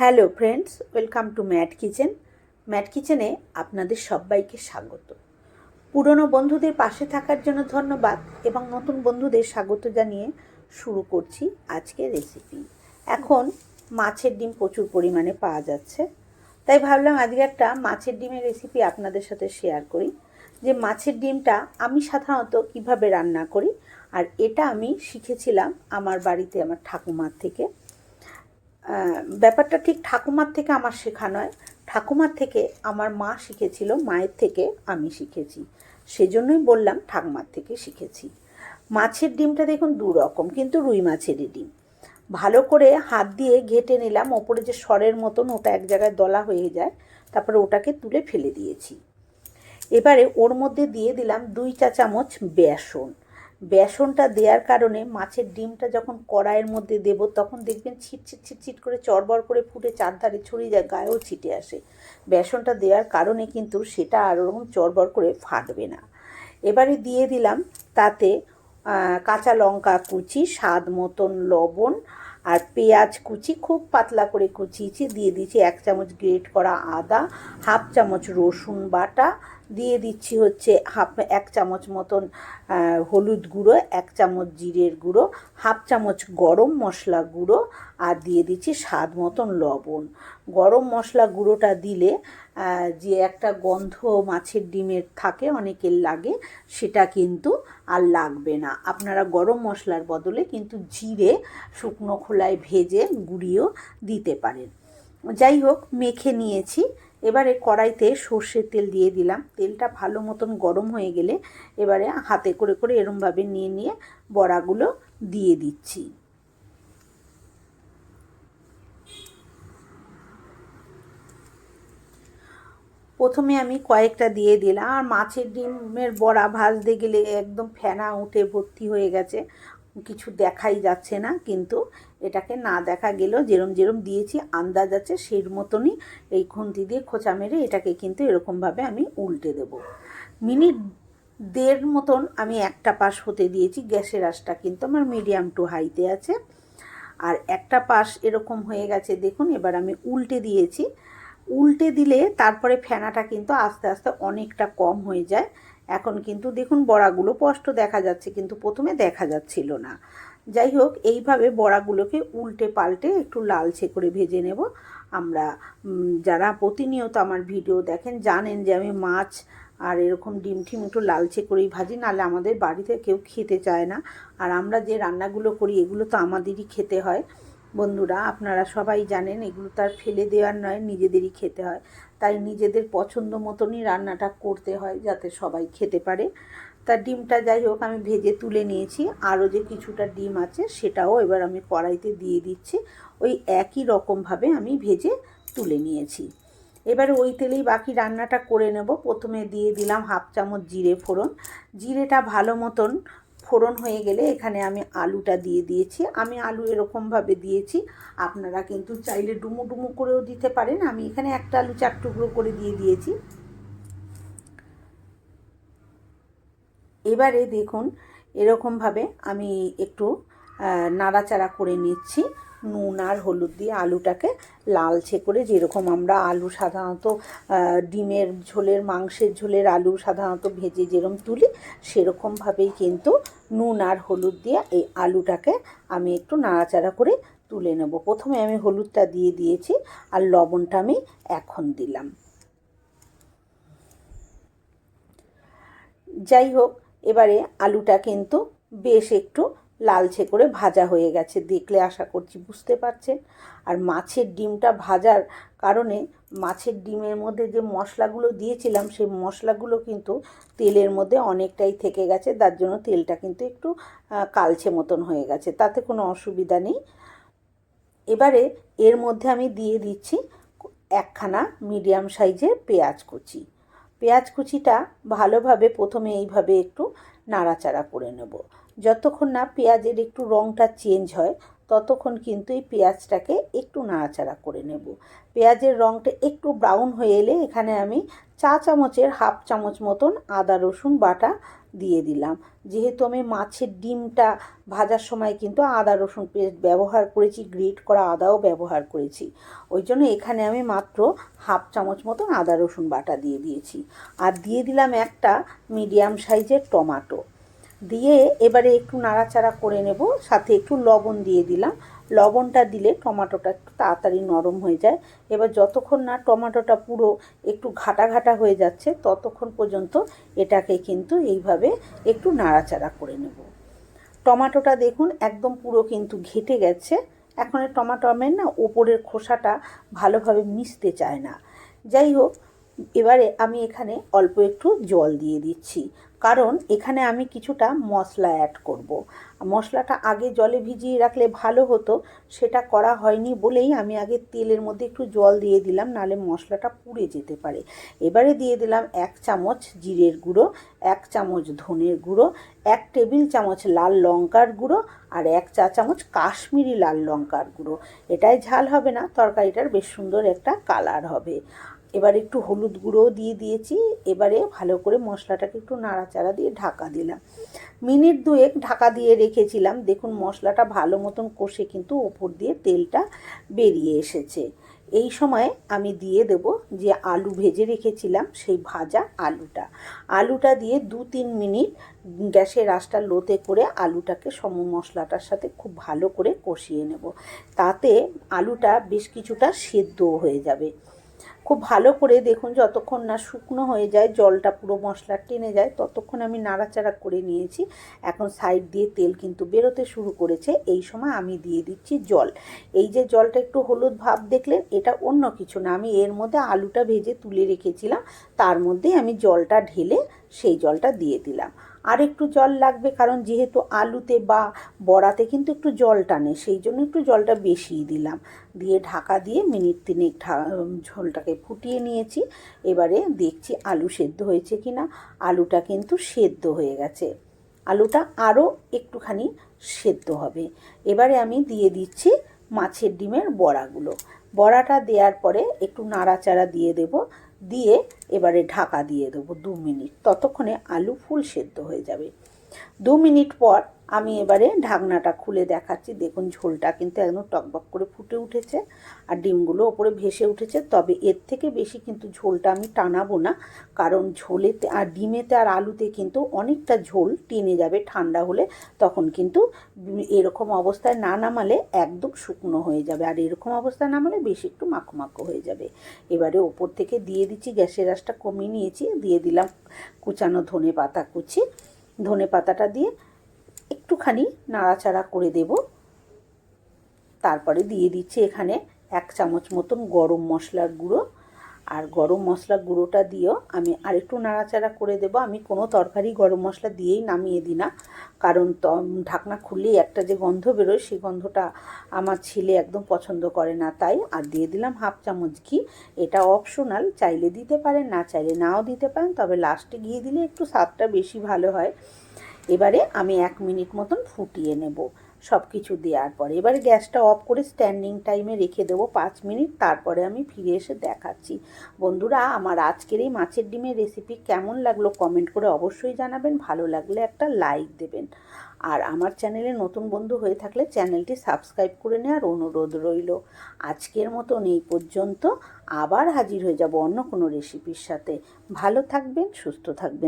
Hello friends, welcome to Mat Kitchen. Mat কিচেনে আপনাদের সবাইকে স্বাগত। পুরনো বন্ধুদের পাশে থাকার জন্য ধন্যবাদ এবং নতুন বন্ধুদের স্বাগত জানিয়ে শুরু করছি আজকে রেসিপি এখন মাছের ডিম প্রচুর পরিমাণে পাওয়া যাচ্ছে। তাই ভাবলাম আজকে একটা মাছের ডিমের রেসিপি আপনাদের সাথে শেয়ার করি, যে মাছের ডিমটা আমি সাধারণত কীভাবে রান্না করি আর এটা আমি শিখেছিলাম আমার বাড়িতে আমার ঠাকুমার থেকে। ব্যাপারটা ঠিক ঠাকুমার থেকে আমার শেখা নয়। ঠাকুমার থেকে আমার মা শিখেছিল, মায়ের থেকে আমি শিখেছি। সেজন্যই বললাম ঠাকুমার থেকে শিখেছি। মাছের ডিমটা দেখুন দু রকম কিন্তু রুই মাছেরই ডিম। ভালো করে হাত দিয়ে ঘেটে নিলাম, ওপরে যে সরের মতন ওটা এক জায়গায় দলা হয়ে যায়, তারপরে ওটাকে তুলে ফেলে দিয়েছি। এবারে ওর মধ্যে দিয়ে দিলাম দুই চা চামচ বেসন। বেসনটা দেওয়ার কারণে মাছের ডিমটা যখন কড়াইয়ের মধ্যে দেব, তখন দেখবেন ছিট ছিট ছিট ছিট করে চড়বড় করে ফুটে চারধারে ছড়িয়ে যায়, গায়েও ছিটে আসে। বেসনটা দেওয়ার কারণে কিন্তু সেটা আর ওরকম চড়বড় করে ফাটবে না। এবারে দিয়ে দিলাম তাতে কাঁচা লঙ্কা কুচি, স্বাদ মতন লবণ আর পেঁয়াজ কুচি, খুব পাতলা করে কুচিয়েছি। দিয়ে দিয়েছি এক চামচ গ্রেট করা আদা, হাফ চামচ রসুন বাটা দিয়ে দিচ্ছি হচ্ছে হাফ, এক চামচ মতন হলুদ গুঁড়ো, এক চামচ জিরের গুঁড়ো, হাফ চামচ গরম মশলা গুঁড়ো আর দিয়ে দিচ্ছি স্বাদ মতন লবণ। গরম মশলা গুঁড়োটা দিলে যে একটা গন্ধ মাছের ডিমের থাকে, অনেকের লাগে, সেটা কিন্তু আর লাগবে না। আপনারা গরম মশলার বদলে কিন্তু জিরে, শুকনো খোলায় ভেজে গুঁড়িয়েও দিতে পারেন। যাই হোক, মেখে নিয়েছি। এবারে কড়াইতে সর্ষের তেল দিয়ে দিলাম। তেলটা ভালো মতন গরম হয়ে গেলে এবারে হাতে করে করে এরমভাবে নিয়ে নিয়ে বড়াগুলো দিয়ে দিচ্ছি। প্রথমে আমি কয়েকটা দিয়ে দিলাম। আর মাছের ডিমের বড়া ভাজতে গেলে একদম ফেনা উঠে ভর্তি হয়ে গেছে। কিছু দেখাই যাচ্ছে না, কিন্তু এটাকে না দেখা গেলেও যেরম যেরম দিয়েছি, আন্দাজ আছে সেই মতনই এই খুন্তি দিয়ে খোঁচা মেরে এটাকে কিন্তু এরকমভাবে আমি উল্টে দেব। মিনিট দেড় মতন আমি একটা পাশ হতে দিয়েছি, গ্যাসের আঁচটা কিন্তু আমার মিডিয়াম টু হাইতে আছে। আর একটা পাশ এরকম হয়ে গেছে, দেখুন, এবার আমি উল্টে দিয়েছি। উল্টে দিলে তারপরে ফেনাটা কিন্তু আস্তে আস্তে অনেকটা কম হয়ে যায়। এখন কিন্তু দেখুন বড়াগুলো স্পষ্ট দেখা যাচ্ছে, কিন্তু প্রথমে দেখা যাচ্ছিল না। যাই হোক, এইভাবে বড়াগুলোকে উল্টে পাল্টে একটু লালচে করে ভেজে নেব। আমরা যারা প্রতিনিয়ত আমার ভিডিও দেখেন জানেন যে আমি মাছ আর এরকম ডিম ঠিম একটু লালচে করেই ভাজি, নাহলে আমাদের বাড়িতে কেউ খেতে চায় না। আর আমরা যে রান্নাগুলো করি, এগুলো তো আমাদেরই খেতে হয়। বন্ধুরা, আপনারা সবাই জানেন এগুলো তার ফেলে দেওয়ার নয়, নিজেদেরই খেতে হয়। তাই নিজেদের পছন্দ মতনই রান্নাটা করতে হয় যাতে সবাই খেতে পারে। তা ডিমটা যাই হোক, আমি ভেজে তুলে নিয়েছি। আরও যে কিছুটা ডিম আছে, সেটাও এবার আমি কড়াইতে দিয়ে দিচ্ছি। ওই একই রকমভাবে আমি ভেজে তুলে নিয়েছি। এবার ওই তেলেই বাকি রান্নাটা করে নেব। প্রথমে দিয়ে দিলাম হাফ চামচ জিরে ফোড়ন। জিরেটা ভালো মতন ফোড়ন হয়ে গেলে এখানে আমি আলুটা দিয়ে দিয়েছি। আমি আলু এরকমভাবে দিয়েছি। আপনারা কিন্তু চাইলে ডুমু ডুমু করেও দিতে পারেন। আমি এখানে একটা আলু চার টুকরো করে দিয়ে দিয়েছি। এবারে দেখুন, এরকমভাবে আমি একটু নাড়াচাড়া করে নিচ্ছি। নুন আর হলুদ দিয়ে আলুটাকে লালচে করে যেরকম আমরা আলু সাধারণত ডিমের ঝোলের, মাংসের ঝোলের আলু সাধারণত ভেজে যেরকম তুলি, সেরকমভাবেই কিন্তু নুন আর হলুদ দিয়ে এই আলুটাকে আমি একটু নাড়াচাড়া করে তুলে নেব। প্রথমে আমি হলুদটা দিয়ে দিয়েছি আর লবণটা আমি এখন দিলাম। যাই হোক, এবারে আলুটা কিন্তু বেশ একটু লালচে করে ভাজা হয়ে গেছে। দেখলে আশা করছি বুঝতে পারছেন। আর মাছের ডিমটা ভাজার কারণে মাছের ডিমের মধ্যে যে মশলাগুলো দিয়েছিলাম, সেই মশলাগুলো কিন্তু তেলের মধ্যে অনেকটাই থেকে গেছে। তার জন্য তেলটা কিন্তু একটু কালছে মতন হয়ে গেছে। তাতে কোনো অসুবিধা নেই। এবারে এর মধ্যে আমি দিয়ে দিচ্ছি একখানা মিডিয়াম সাইজের পেঁয়াজ কুচি। পেঁয়াজ কুচিটা ভালোভাবে প্রথমে এইভাবে একটু নাড়াচাড়া করে নেব। যতক্ষণ না পেঁয়াজের একটু রঙটা চেঞ্জ হয়, ততক্ষণ কিন্তু এই পেঁয়াজটাকে একটু নাড়াচাড়া করে নেব। পেঁয়াজের রঙটা একটু ব্রাউন হয়ে এলে এখানে আমি চা চামচের হাফ চামচ মতন আদা, রসুন বাটা দিয়ে দিলাম। যেহেতু আমি মাছের ডিমটা ভাজার সময় কিন্তু আদা, রসুন পেস্ট ব্যবহার করেছি, গ্রেট করা আদাও ব্যবহার করেছি, ওই জন্য এখানে আমি মাত্র হাফ চামচ মতন আদা, রসুন বাটা দিয়ে দিয়েছি। আর দিয়ে দিলাম একটা মিডিয়াম সাইজের টমাটো। দিয়ে এবারে একটু নাড়াচাড়া করে নেব, সাথে একটু লবণ দিয়ে দিলাম। লবণটা দিলে টমাটোটা একটু তাড়াতাড়ি নরম হয়ে যায়। এবার যতক্ষণ না টমাটোটা পুরো একটু ঘাটা ঘাটা হয়ে যাচ্ছে, ততক্ষণ পর্যন্ত এটাকে কিন্তু এইভাবে একটু নাড়াচাড়া করে নেব। টমাটোটা দেখুন একদম পুরো কিন্তু ঘেটে গেছে। এখন টমাটো আমের না ওপরের খোসাটা ভালোভাবে মিশতে চায় না। যাই হোক, এবারে আমি এখানে অল্প একটু জল দিয়ে দিচ্ছি। কারণ এখানে আমি কিছুটা মশলা অ্যাড করব। মশলাটা আগে জলে ভিজিয়ে রাখলে ভালো হতো, সেটা করা হয়নি বলেই আমি আগে তেলের মধ্যে একটু জল দিয়ে দিলাম, নালে মশলাটা পুড়ে যেতে পারে। এবারে দিয়ে দিলাম এক চামচ জিরের গুঁড়ো, এক চামচ ধনের গুঁড়ো, এক টেবিল চামচ লাল লঙ্কার গুঁড়ো, আর এক চা চামচ কাশ্মীরি লাল লঙ্কার গুঁড়ো। এটাই ঝাল হবে না, তরকারিটার বেশ সুন্দর একটা কালার হবে। এবার একটু হলুদ গুঁড়োও দিয়ে দিয়েছি, এবারে ভালো করে মশলাটাকে একটু নাড়াচাড়া দিয়ে ঢাকা দিলাম। মিনিট দুয়েক ঢাকা দিয়ে রেখেছিলাম, দেখুন মশলাটা ভালো মতন কষে কিন্তু ওপর দিয়ে তেলটা বেরিয়ে এসেছে। এই সময় আমি দিয়ে দেব যে আলু ভেজে রেখেছিলাম, সেই ভাজা আলুটা। আলুটা দিয়ে দু তিন মিনিট গ্যাসের আঁচটা লোতে করে আলুটাকে সম মশলাটার সাথে খুব ভালো করে কষিয়ে নেব। তাতে আলুটা বেশ কিছুটা সেদ্ধ হয়ে যাবে। খুব ভালো করে দেখুন যতক্ষণ না শুকনো হয়ে যায়, জলটা পুরো মশলা টেনে যায়, ততক্ষণ আমি নাড়াচাড়া করে নিয়েছি। এখন সাইড দিয়ে তেল কিন্তু বেরোতে শুরু করেছে। এই সময় আমি দিয়ে দিচ্ছি জল। এই যে জলটা একটু হলুদ ভাব দেখলেন, এটা অন্য কিছু না। আমি এর মধ্যে আলুটা ভেজে তুলে রেখেছিলাম, তার মধ্যেই আমি জলটা ঢেলে সেই জলটা দিয়ে দিলাম। আর একটু জল লাগবে, কারণ যেহেতু আলুতে বা বড়াতে কিন্তু একটু জল টানে, সেই জন্য একটু জলটা বেশি দিলাম। দিয়ে ঢাকা দিয়ে মিনিট তিনেক ঝোলটাকে ফুটিয়ে নিয়েছি। এবারে দেখছি আলু সেদ্ধ হয়েছে কি না আলুটা কিন্তু সেদ্ধ হয়ে গেছে। আলুটা আরও একটুখানি সেদ্ধ হবে। এবারে আমি দিয়ে দিচ্ছি মাছের ডিমের বড়াগুলো। বড়াটা দেওয়ার পরে একটু নাড়াচাড়া দিয়ে দেব। দিয়ে এবারে ঢাকা দিয়ে দেবো দু মিনিট। ততক্ষণে আলু ফুল সেদ্ধ হয়ে যাবে। দু মিনিট পর আমি এবারে ঢাকনাটা খুলে দেখাচ্ছি। দেখুন, ঝোলটা কিন্তু একদম টকবক করে ফুটে উঠেছে আর ডিমগুলো ওপরে ভেসে উঠেছে। তবে এর থেকে বেশি কিন্তু ঝোলটা আমি টানাবো না, কারণ ঝোলেতে আর ডিমেতে আর আলুতে কিন্তু অনেকটা ঝোল টেনে যাবে ঠান্ডা হলে। তখন কিন্তু এরকম অবস্থায় না নামালে একদম শুকনো হয়ে যাবে আর এরকম অবস্থায় নামালে বেশি একটু মাখো মাখো হয়ে যাবে। এবারে ওপর থেকে দিয়ে দিচ্ছি, গ্যাসের আঁচটা কমিয়ে নিয়েছি। দিয়ে দিলাম কুচানো ধনে পাতা কুচি। ধনে পাতাটা দিয়ে একটুখানি নাড়াচাড়া করে দেব। তারপরে দিয়ে দিচ্ছি এখানে এক চামচ মতন গরম মশলার গুঁড়ো। আর গরম মশলা গুঁড়োটা দিয়েও আমি আরেকটু নাড়াচাড়া করে দেব। আমি কোনো তরকারি গরম মশলা দিয়েই নামিয়ে দিই না। কারণ ঢাকনা খুললেই একটা যে গন্ধ বেরোয়, সেই গন্ধটা আমার ছেলে একদম পছন্দ করে না। তাই আর দিয়ে দিলাম হাফ চামচ ঘি। এটা অপশনাল চাইলে দিতে পারেন, না চাইলে নাও দিতে পারেন। তবে লাস্টে গিয়ে দিলে একটু স্বাদটা বেশি ভালো হয়। এবারে আমি এক মিনিট মতন ফুটিয়ে নেব। সব কিছু দেওয়ার পরে। এবারে গ্যাসটা অফ করে স্ট্যান্ডিং টাইমে রেখে দেবো পাঁচ মিনিট, তারপরে আমি ফিরে এসে দেখাচ্ছি। বন্ধুরা, আমার আজকের এই মাছের ডিমের রেসিপি কেমন লাগল কমেন্ট করে অবশ্যই জানাবেন, ভালো লাগলে একটা লাইক দেবেন। আর আমার চ্যানেলে নতুন বন্ধু হয়ে থাকলে চ্যানেলটি সাবস্ক্রাইব করে নেওয়ার অনুরোধ রইল। আজকের মতন এই পর্যন্ত, আবার হাজির হয়ে যাব অন্য কোনো রেসিপির সাথে। ভালো থাকবেন, সুস্থ থাকবেন।